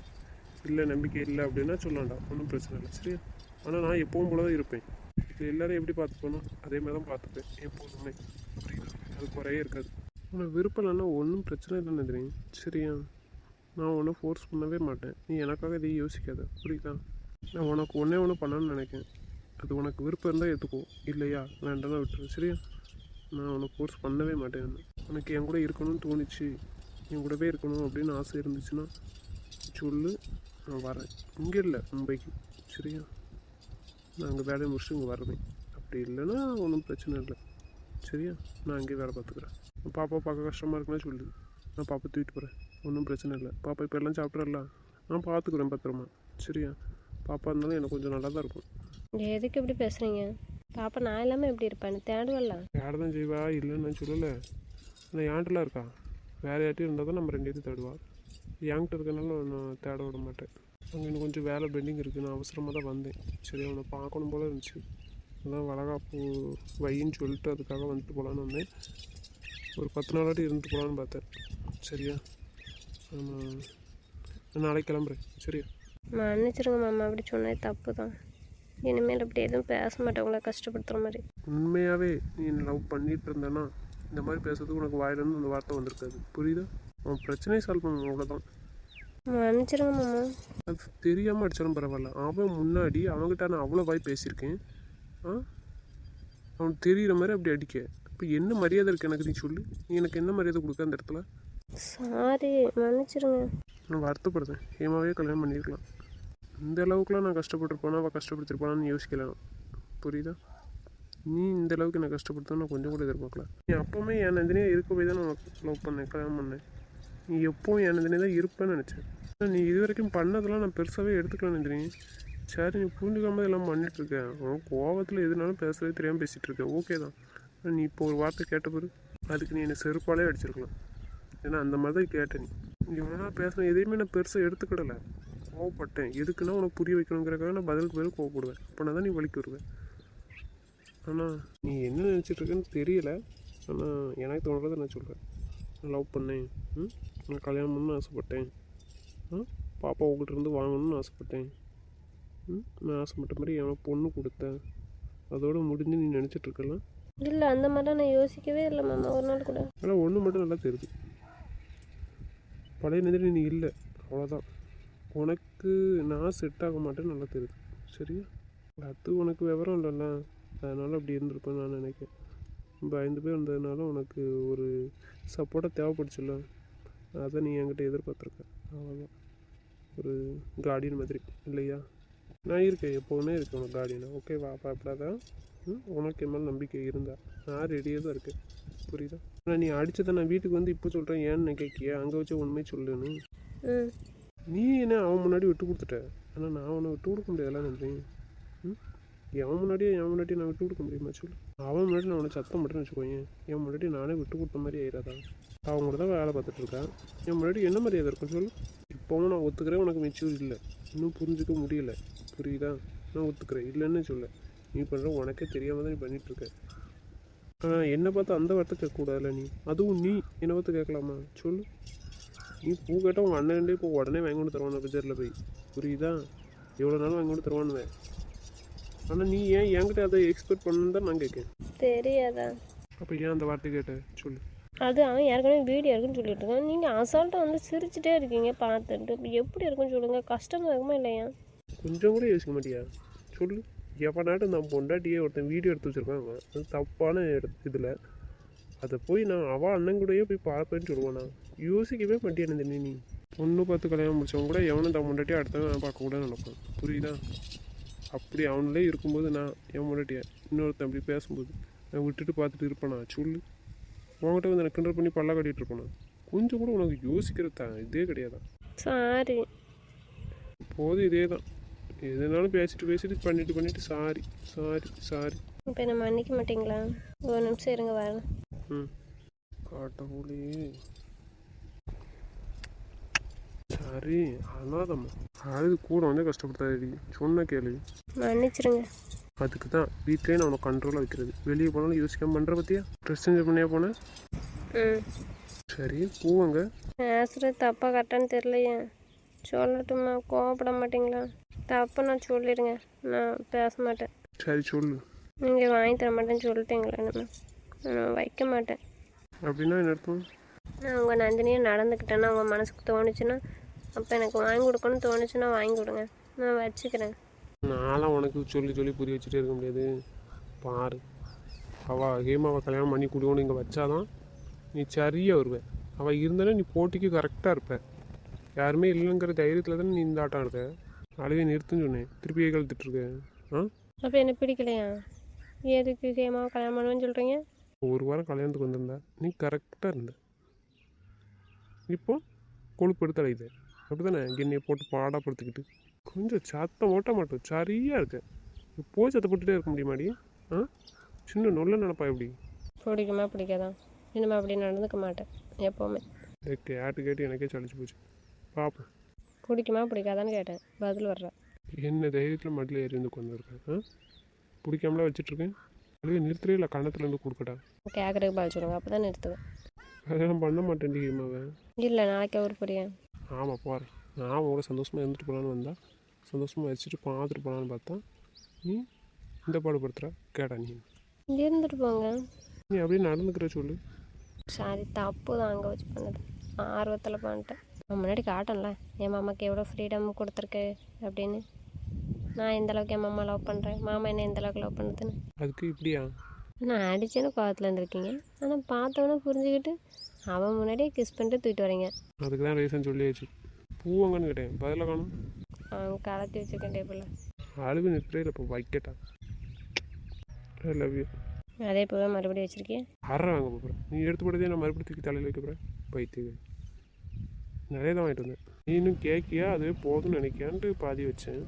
Speaker 2: இல்லை நம்பிக்கை இல்லை அப்படின்னா சொல்லாண்டா ஒன்றும் பிரச்சனை இல்லை. சரியா? ஆனால் நான் எப்பவும் போல தான் இருப்பேன். இது எல்லோரும் எப்படி பார்த்துக்கணும் அதே மாதிரி தான் பார்த்துப்பேன். எப்போதுமே. அது குறையே இருக்காது. உனக்கு விருப்பம் இல்லைன்னா ஒன்றும் பிரச்சனை இல்லைன்னு தெரியும் சரியா? நான் ஒன்றும் ஃபோர்ஸ் பண்ணவே மாட்டேன். நீ எனக்காக இதை யோசிக்காத. புரியுதா? நான் உனக்கு ஒன்றே ஒன்று பண்ணணும்னு நினைக்கிறேன். அது உனக்கு விருப்பம் இருந்தால் எடுத்துக்கோ இல்லையா? வேண்டாம் விட்டுரு சரியா? நான் உனக்கு கோர்ஸ் பண்ணவே மாட்டேன் உனக்கு என் கூட இருக்கணும்னு தோணுச்சு. என் கூடவே இருக்கணும் அப்படின்னு ஆசை இருந்துச்சுன்னா சொல்லு நான் வரேன் இங்கே இல்லை மும்பைக்கு. சரியா? நான் அங்கே வேலையை முடிச்சுட்டு இங்கே வருவேன் அப்படி இல்லைன்னா ஒன்றும் பிரச்சனை இல்லை. சரியா? நான் அங்கேயே வேலை பார்த்துக்குறேன். பாப்பா பார்க்க கஷ்டமாக இருக்குன்னு சொல்லு. நான் பாப்பா தூக்கிட்டு போகிறேன் ஒன்றும் பிரச்சனை இல்லை. பாப்பா இப்போ எல்லாம் சாப்பிட்றல நான் பார்த்துக்குறேன் பத்திரமா. சரியா? பாப்பா இருந்தாலும் எனக்கு கொஞ்சம் நல்லா தான் இருக்கும்
Speaker 3: எதுக்கு இப்படி பேசுகிறீங்க பாப்பா நான் இல்லாமல் எப்படி இருப்பேன்? தேடுவல்ல?
Speaker 2: யாரை தான் செய்வா இல்லைன்னு நான் சொல்லலை. ஆனால் ஏன்ட்டெலாம் இருக்கா? வேறு யார்ட்டையும் இருந்தால் தான் நம்ம ரெண்டு பேரும் தேடுவா. என்கிட்ட இருக்கனால நான் தேட விட மாட்டேன். அங்கே இன்னும் கொஞ்சம் வேலை பெண்டிங் இருக்குது நான் அவசரமாக தான் வந்தேன். சரி அவனை பார்க்கணும் போல இருந்துச்சு. அதான் வளகாப்பு வையின்னு சொல்லிட்டு அதுக்காக வந்துட்டு போகலான்னு வந்தேன். ஒரு பத்து நாளாட்டி இருந்துட்டு போகலான்னு பார்த்தேன். சரியா? ஆமாம் நான் நாளைக்கு கிளம்புறேன். சரியா?
Speaker 3: மன்னிச்சிருங்க மாமா அப்படி சொன்னது தப்பு தான் இனிமேல் அப்படி எதுவும் பேச மாட்டேன் உங்களை கஷ்டப்படுத்துகிற மாதிரி.
Speaker 2: உண்மையாகவே நீ லவ் பண்ணிட்டு இருந்தேன்னா இந்த மாதிரி பேசுறதுக்கு உனக்கு வாயிலேருந்து அந்த வார்த்தை வந்திருக்காது. புரியுதா? அவன் பிரச்சனையை சால்வ் பண்ணணும் அவ்வளோதான்
Speaker 3: மன்னிச்சிருங்க மாமா.
Speaker 2: அது தெரியாமல் அடித்தாலும் பரவாயில்ல. அவன் முன்னாடி அவன்கிட்ட நான் அவ்வளோ வாய் பேசியிருக்கேன். ஆ? அவனுக்கு தெரிகிற மாதிரி அப்படி அடிக்க. இப்போ என்ன மரியாதை இருக்குது எனக்கு நீ சொல்லு. நீ எனக்கு என்ன மரியாதை கொடுக்க அந்த இடத்துல?
Speaker 3: சாரி மன்னிச்சிருங்க.
Speaker 2: நான் வருத்தப்படுறேன் ஹேமாவே கல்யாணம் பண்ணியிருக்கலாம். இந்த அளவுக்குலாம் நான் கஷ்டப்பட்டிருப்பானா? அவள் கஷ்டப்படுத்திருப்பானான்னு யோசிக்கலாம் புரியுதா? நீ இந்த அளவுக்கு என்னை கஷ்டப்படுத்தணும் நான் கொஞ்சம் கூட எதிர்பார்க்கல. நீ அப்போவுமே என் நந்தினியே இருக்க போய் தான் நான் லவ் பண்ணேன் கல்யாணம் பண்ணேன். நீ எப்போவும் என் நந்தினி தான் இருப்பேன்னு நினச்சேன். நீ இது வரைக்கும் பண்ணதெல்லாம் நான் பெருசாகவே எடுத்துக்கலாம் நந்தினி. சரி நீ புரிஞ்சுக்காம இதெல்லாம் பண்ணிட்டுருக்கேன் இருக்க அவன் கோவத்தில் எதுனாலும் பேசவே தெரியாமல் பேசிகிட்டு இருக்கேன் ஓகே தான் நீ இப்போ ஒரு வார்த்தை கேட்ட பிறகு அதுக்கு நீ என்னை செருப்பாலே அடிச்சிருக்கலாம். ஏன்னா அந்த மாதிரி தான் கேட்ட நீ நீ இவ்வளோ நாள் பேசின எதையுமே நான் பெருசாக எடுத்துக்கிடலை. கோவப்பட்டேன். எதுக்குன்னா உனக்கு புரிய வைக்கணுங்கிறக்காக நான் பதிலுக்கு பதில் கோவப்படுவேன். அப்போனா தான் நீ வலிக்கு வருவேன். ஆனால் நீ என்ன நினச்சிட்டு இருக்கேன்னு தெரியல. ஆனால் எனக்கு தோணுறதை நான் சொல்கிறேன் நான் லவ் பண்ணேன். ம்? நான் கல்யாணம் பண்ணணும்னு ஆசைப்பட்டேன். ஆ? பாப்பா உங்கள்கிட்ட இருந்து வாங்கணும்னு ஆசைப்பட்டேன். ம்? நான் ஆசைப்பட்ட மாதிரி எனக்கு பொண்ணு கொடுத்தேன். அதோட முடிஞ்சு நீ நினச்சிட்டு இருக்கலாம்.
Speaker 3: இல்லை அந்த மாதிரிலாம் நான் யோசிக்கவே இல்லை மாமா. ஒரு நாள் கூட.
Speaker 2: ஆனால் ஒன்று மட்டும் நல்லா தெரியுது. பழைய நிதி நீ இல்லை. அவ்வளோதான் உனக்கு நான் செட் ஆக மாட்டேன்னு நல்லா தெரியுது. சரியா? அது உனக்கு விவரம் இல்லைல்ல. அதனால் அப்படி இருந்திருப்பேன் நான் நினைக்கிறேன். இப்போ ஐந்து பேர் இருந்ததுனால உனக்கு ஒரு சப்போர்ட்டாக தேவைப்படுச்சுல்ல. அதை நீ என்கிட்ட எதிர்பார்த்துருக்க. அவ்வளோதான் ஒரு கார்டியன் மாதிரி. இல்லையா? நான் இருக்கேன். எப்போவுமே இருக்கேன் உனக்கு கார்டியனாக ஓகேவா அப்போ ம்? உனக்கு என் மேலே நம்பிக்கை இருந்தால் நான் ரெடியாக தான் இருக்கேன். புரியுதா? ஆனால் நீ அடிச்சதை நான் வீட்டுக்கு வந்து இப்போ சொல்கிறேன் ஏன்னு கேட்கிய? அங்கே வச்சு உண்மையை சொல்லுன்னு. நீ என்ன அவன் முன்னாடி விட்டு கொடுத்துட்ட? ஆனால் நான் அவனை விட்டு கொடுக்க முடியாதுல நன்றி. ம்? எவன் முன்னாடியே என் முன்னாடி நான் விட்டு கொடுக்க முடியுமா சொல்லு. அவன் முன்னாடி நான் அவனை சத்தம் மட்டும் வச்சுக்கோயேன். என் முன்னாடி நானே விட்டு கொடுத்த மாதிரி ஆயிடாதா அவன் கூட தான் வேலை பார்த்துட்டு இருக்கான் என் முன்னாடி என்ன மரியாதை இருக்கும் சொல்லு. இப்போவும் நான் ஒத்துக்கிறேன் உனக்கு மெச்சூர் இல்லை. இன்னும் புரிஞ்சுக்க முடியல. புரியுதா? நான் ஒத்துக்கிறேன். இல்லைன்னு சொல்ல. நீ பண்ணுற உனக்கே தெரியாமல் தான் நீ பண்ணிட்டு இருக்க. ஆனால் என்னை பார்த்து அந்த வார்த்தை கேட்கக்கூடாதுல்ல நீ? அதுவும் நீ என்னை பார்த்து கேட்கலாமா? சொல்லு. நீ பூ கேட்டால் உங்கள் அண்ணன்டே இப்போ உடனே வாங்கி கொண்டு தருவான் பஜாரில் போய். புரியுதா? எவ்வளோ நாள் வாங்கி கொண்டு தருவானுவேன் ஆனால் நீ ஏன் என்கிட்ட அதை எக்ஸ்பெக்ட் பண்ணணும் தான் நான் கேட்கேன்
Speaker 3: தெரியாதா?
Speaker 2: அப்போ ஏன் அந்த வார்த்தை கேட்ட? சொல்லு.
Speaker 3: அது அவன் ஏற்கனவே வீடியோ இருக்குன்னு சொல்லிட்டு இருக்கான். நீங்கள் அசால்ட்டாக வந்து சிரிச்சிட்டே இருக்கீங்க பார்த்துட்டு. இப்ப எப்படி இருக்குன்னு சொல்லுங்கள் கஷ்டமாக இருக்குமா இல்லையா?
Speaker 2: கொஞ்சம் கூட யோசிக்க மாட்டியா? சொல்லு. எவனாட்டு நான் பொண்டாட்டியே ஒருத்தன் வீடியோ எடுத்து வச்சுருக்கான் அவன் அது தப்பான இதில். அதை போய் நான் அவள் அண்ணன் கூடயே போய் பார்ப்பேன்னு சொல்லுவானா யோசிக்கவே மாட்டேன் இந்த நீ? பொண்ணு பார்த்து கல்யாணம் முடிச்சவன் கூட எவனும் தான் முன்னாடியே அடுத்தவன் பார்க்கக்கூடாது நினைப்பான். புரியுதா? அப்படி அவனிலே இருக்கும்போது நான் என் முன்னாடியே இன்னொருத்தன் அப்படி பேசும்போது நான் விட்டுட்டு பார்த்துட்டு இருப்பேனா? சொல்லு. உன்கிட்ட வந்து எனக்கு கிண்டல் பண்ணி பல்ல கட்டிட்டு இருப்பேனா? கொஞ்சம் கூட உனக்கு யோசிக்கிறது தான் இதே கிடையாதான்
Speaker 3: சாரி
Speaker 2: போதும் இதே தான் எதுனாலும் பேசிட்டு பேசிட்டு பண்ணிட்டு பண்ணிட்டு சாரி சாரி சாரி
Speaker 3: இப்போ என்ன மன்னிக்க மாட்டீங்களா ஒரு நிமிஷம் இருங்க வரேன்
Speaker 2: ம் காட்டவுளே சரி அனாதம்மா அழுது கூட வந்து கஷ்டப்படுத்தாடி சொன்ன கேளு
Speaker 3: மன்னிச்சிருங்க
Speaker 2: அதுக்கு தான் வீட்லேயே நான் உனக்கு கண்ட்ரோலாக வைக்கிறது வெளியே போனாலும் யோசிக்காம பண்ணுற பற்றியா ட்ரெஸ் சேஞ்ச் பண்ணியா போனேன் சரி பூவங்க
Speaker 3: பேசுகிறது தப்பாக கரெக்டான்னு தெரியலையே சொல்லட்டுமா கோவப்பட மாட்டீங்களா தப்பு நான் சொல்லிடுங்க. நான் பேச மாட்டேன்
Speaker 2: சரி சொல்லு.
Speaker 3: நீங்கள் வாங்கி தர மாட்டேன்னு சொல்லிட்டீங்களா நம்ம நான் வைக்க மாட்டேன்.
Speaker 2: அப்படின்னா என்ன அர்த்தம்?
Speaker 3: நான் உங்கள் நந்தினியை நடந்துக்கிட்டேன்னா உங்கள் மனசுக்கு தோணுச்சுன்னா அப்போ எனக்கு வாங்கி கொடுக்கணும்னு தோணுச்சுன்னா வாங்கி கொடுங்க. நான் வச்சுக்கிறேன்.
Speaker 2: நான்லாம் உனக்கு சொல்லி சொல்லி புரிய வச்சுட்டே இருக்க முடியாது. பாரு. அவள் ஹேமாவை கல்யாணம் பண்ணி குடிக்கணும் இங்கே வச்சாதான் நீ சரியாக வருவ. அவள் இருந்தாலும் நீ போட்டிக்கு கரெக்டாக இருப்ப. யாருமே இல்லைங்கிற தைரியத்தில் தானே நீ இந்த ஆட்டம் ஆடுத அழுவே நிறுத்துன்னு சொன்னேன். திருப்பி கழுத்துட்ருக்க ஆ?
Speaker 3: அப்போ என்ன பிடிக்கலையா? எதுக்கு ஹேமாவை கல்யாணம் பண்ணுவேன்னு சொல்கிறீங்க
Speaker 2: ஒரு வாரம் கல்யாணத்துக்கு வந்திருந்தா நீ கரெக்டாக இருந்த. இப்போ கொழுப்பு எடுத்து அழையுது அப்படி தானே என்னையை போட்டு பாடப்படுத்திக்கிட்டு கொஞ்சம் சத்தம் ஓட்ட மாட்டோம் சரியாக இருக்க. போய் சத்தம் போட்டுட்டே இருக்க முடியுமாடி? ஆ? சின்ன நொல்ல நினப்பா எப்படி?
Speaker 3: பிடிக்குமா பிடிக்காதா? இனிமேல் அப்படி நடந்துக்க மாட்டேன். எப்போவுமே.
Speaker 2: கேட்டு கேட்டு எனக்கே சளிச்சு போச்சு. பார்ப்போம்
Speaker 3: பிடிக்குமா பிடிக்காதான்னு கேட்டேன். பதில் வர்ற
Speaker 2: என்ன தைரியத்தில் மடியில் ஏறி உட்காந்துருக்கேன் ஆ? பிடிக்காமலாம் வச்சிட்ருக்கேன் அதுவே நிறுத்தவே இல்லை கன்னத்துலேருந்து கொடுக்கட்டா?
Speaker 3: கேட்குறதுக்கு பதில் சொல்லுங்க அப்போ தான் நிறுத்துவேன்.
Speaker 2: அதெல்லாம் பண்ண மாட்டேன் ஹேமாவை.
Speaker 3: இல்லை நாளைக்கு அவர் புரியும்
Speaker 2: ஆமாம் போகிறேன் நான் அவங்களோட சந்தோஷமாக இருந்துட்டு போகலான்னு வந்தா சந்தோஷமாக வச்சுட்டு பார்த்துட்டு போகலான்னு பார்த்தா நீ இந்த பாடுபடுத்துகிற கேட்டா நீ.
Speaker 3: இருந்துட்டு போங்க.
Speaker 2: நீ அப்படியே நடந்துக்கிற சொல்லு.
Speaker 3: சாரி தப்பு தான் அங்கே வச்சு பண்ணது. ஆர்வத்தில் பண்ணிட்டேன். நான் முன்னாடி காட்டேன்ல என் மாமாக்கு எவ்வளோ ஃப்ரீடம் கொடுத்துருக்கு அப்படின்னு. நான் எந்த அளவுக்கு என் மாமா லவ் பண்ணுறேன் மாமா என்ன எந்த அளவுக்கு லவ் பண்ணுதுன்னு
Speaker 2: அதுக்கு இப்படியா?
Speaker 3: நான் அடிச்சேன்னு கோவத்தில் இருந்திருக்கீங்க. ஆனால் பார்த்தவொன்னே புரிஞ்சுக்கிட்டு அவன் முன்னாடியே கிஸ் பண்ணிட்டு தூக்கிட்டு வரீங்க.
Speaker 2: அதுக்கு தான் ரீசன் சொல்லியாச்சு. பூவங்கன்னு கேட்டேன். பதில காணும்?
Speaker 3: அவன் கலத்தி வச்சிருக்கேன் டேபிளில்
Speaker 2: அழுவு இல்லை இப்போ வைக்கட்டா. ஐ லவ் யூ
Speaker 3: அதே போக மறுபடியும் வச்சுருக்கேன்
Speaker 2: அரை வாங்க போகிறேன் நீ எடுத்து போட்டதே நான் மறுபடியும் தூக்கி தலையில் வைக்க போகிறேன் பைத்தியம் நிறைய தான் வாங்கிட்டு வந்தேன் இன்னும் கேட்கியா அதுவே போதும்னு நினைக்கியான்ட்டு பாதி வச்சேன்.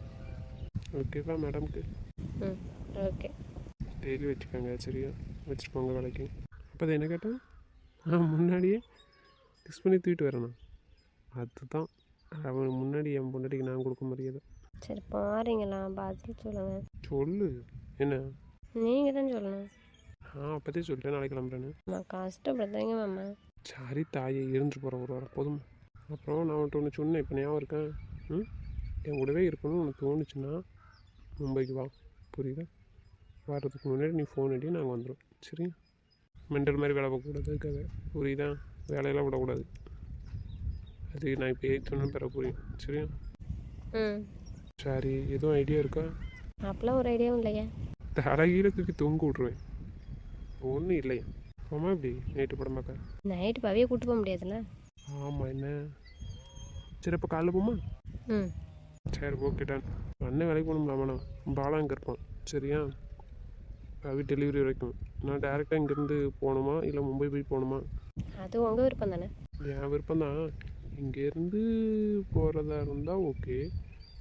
Speaker 2: ஓகேவா மேடம்க்கு
Speaker 3: ஓகே
Speaker 2: டெய்லி வச்சுக்கோங்க சரியா? வச்சுட்டு போங்க வேலைக்கு. அப்போ அதை என்ன கேட்டேன்? நான் முன்னாடியே கிஸ் பண்ணி தூக்கிட்டு வரேண்ணா அதுதான். அவன் முன்னாடி என் பொண்டாட்டிக்கு நான் கொடுக்க மரியாதை.
Speaker 3: சரி பாருங்களா பதில் சொல்லுங்கள்
Speaker 2: சொல்லு. என்ன?
Speaker 3: நீங்கள் தான் சொல்லணும்.
Speaker 2: நான் அப்போதே சொல்லிட்டேன் நாளைக்கு கிளம்புறேன்னு.
Speaker 3: நான் கஷ்டப்படுத்துறீங்க மாமா.
Speaker 2: சரி தாயை இருந்து போகிற ஒரு வாரம். போதும்? அப்புறம் நான் உன்ட்டு ஒன்று சொன்னேன் இப்போ ஞாபகம் இருக்கேன் ம்? என் கூடவே இருக்கணும்னு உனக்கு தோணுச்சுன்னா மும்பைக்கு வா. புரியுதா? வர்றதுக்கு முன்னாடி நீ ஃபோன் அடி நாங்கள் வந்துடும் சரி மெண்டல் மாதிரி வேலை பார்க்கக்கூடாது அதுக்காக. புரியுதா? வேலையெல்லாம் விடக்கூடாது. அது நான் இப்போ எயிட் சொன்ன பிற புரியும். சரியா?
Speaker 3: ம்.
Speaker 2: சரி எதுவும் ஐடியா இருக்கா?
Speaker 3: அப்பெல்லாம் ஒரு ஐடியாவும் இல்லையா.
Speaker 2: தலைகீழ தூக்கி தொங்க விட்ருவேன் ஒன்றும் இல்லையா. ஆமா இப்படி நைட்டு படம் பார்க்க
Speaker 3: நைட்டு பவியை கூட்டு போக முடியாதுல்ல?
Speaker 2: ஆமாம் என்ன? சரி அப்போ காலைல போமா?
Speaker 3: ம்.
Speaker 2: சரி ஓகே டன் அண்ணன் வேலைக்கு போகணும்லாமாண்ணா பாலா அங்கே இருப்பான். சரியா? அவி டெலிவரி வரைக்கும். நான் டேரெக்டாக இங்கேருந்து போகணுமா? இல்லை மும்பை போய் போகணுமா?
Speaker 3: அது உங்கள் விருப்பம் தானே?
Speaker 2: என் விருப்பம் தான். இங்கேருந்து போகிறதா இருந்தால் ஓகே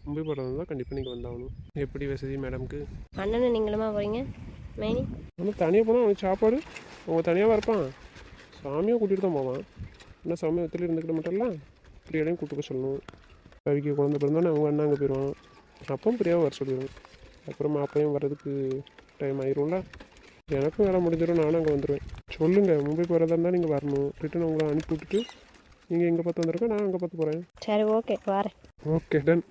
Speaker 2: மும்பை போகிறதா இருந்தால் கண்டிப்பாக நீங்கள் வந்தாகணும். எப்படி வசதி மேடம்க்கு
Speaker 3: அண்ணனும் நீங்களுமா போகிறீங்க மைனி?
Speaker 2: ஆனால் தனியாக போனால் அவனுக்கு சாப்பாடு? அவங்க தனியாக இருப்பான்? சாமியை கூட்டிகிட்டு தான் போவான். ஆனால் சாமியை ஒத்துல இருந்துக்கிட்ட மாட்டேன்ல பிரியாடையும் போக சொல்லணும். கவிக்கு குழந்தை பிறந்தோன்னே அவங்க அண்ணா அங்கே போயிடுவான் அப்பவும் பிரியாவை வர சொல்லிடுவேன். அப்புறம் அப்பையும் வர்றதுக்கு டைம் ஆயிரும்ல? எனக்கும் வேலை முடிஞ்சிடும் நானும் அங்கே வந்துடுவேன் சொல்லுங்கள் மும்பை போகிறதா இருந்தால் நீங்கள் வரணும். ரிட்டன் உங்களை அனுப்பி விட்டுட்டு நீங்கள் எங்கே பார்த்து வந்திருக்கோம் நான் அங்கே பார்த்து போகிறேன்
Speaker 3: சரி ஓகே வரேன்.
Speaker 2: Okay done